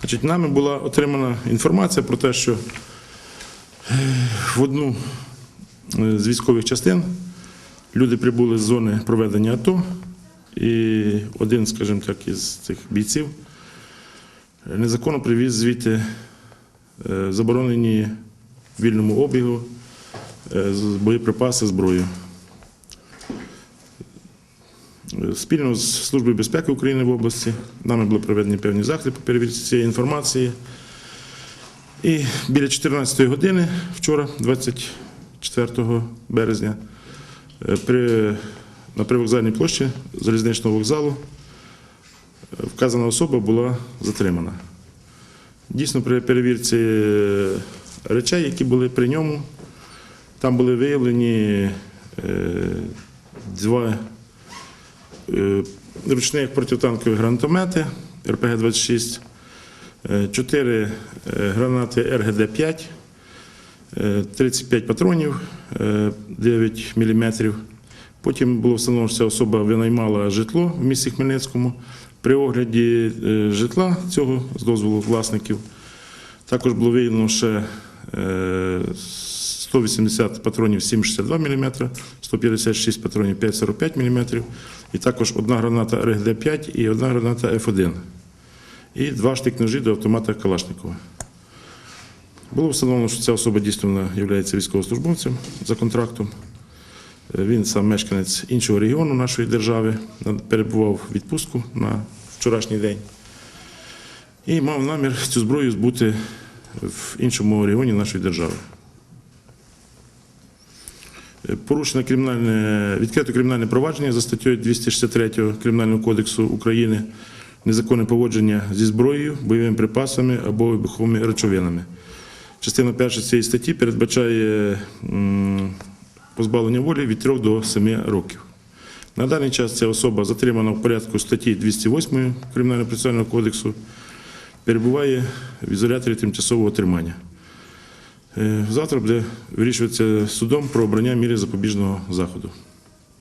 Значить, нами була отримана інформація про те, що е, в одну е, з військових частин люди прибули з зони проведення АТО, і один, скажімо так, із цих бійців незаконно привіз звідти е, заборонені вільному обігу е, боєприпаси, зброю. Спільно з Службою безпеки України в області нами були проведені певні заходи по перевірці цієї інформації. І біля 14-ї години вчора, 24 березня, е, при, на привокзальній площі залізничного вокзалу е, вказана особа була затримана. Дійсно, при перевірці е, речей, які були при ньому, там були виявлені два ручних протитанкові гранатомети РПГ-26, е, чотири е, гранати РГД-5, е, 35 патронів е, 9 мм. Потім було встановлено, що ця особа винаймала житло в місті Хмельницькому. При огляді е, житла цього з дозволу власників також було виявлено ще е, 180 патронів 7,62 мм, 156 патронів 5,45 мм, і також одна граната РГД-5 і одна граната F1. І два штик-ножі до автомата Калашникова. Було встановлено, що ця особа дійсно є військовослужбовцем за контрактом. Е, Він сам мешканець іншого регіону нашої держави, перебував в відпустку на вчорашній день і мав намір цю зброю збути в іншому регіоні нашої держави. Е, Порушено кримінальне, відкрито кримінальне провадження за статтею 263 Кримінального кодексу України незаконне поводження зі зброєю, бойовими припасами або вибуховими речовинами. Частина перша цієї статті передбачає позбавлення волі від 3 до 7 років. На даний час ця особа затримана в порядку статті 208 Кримінального процесуального кодексу, перебуває в ізоляторі тимчасового тримання. Е, Завтра буде вирішуватися судом про обрання міри запобіжного заходу.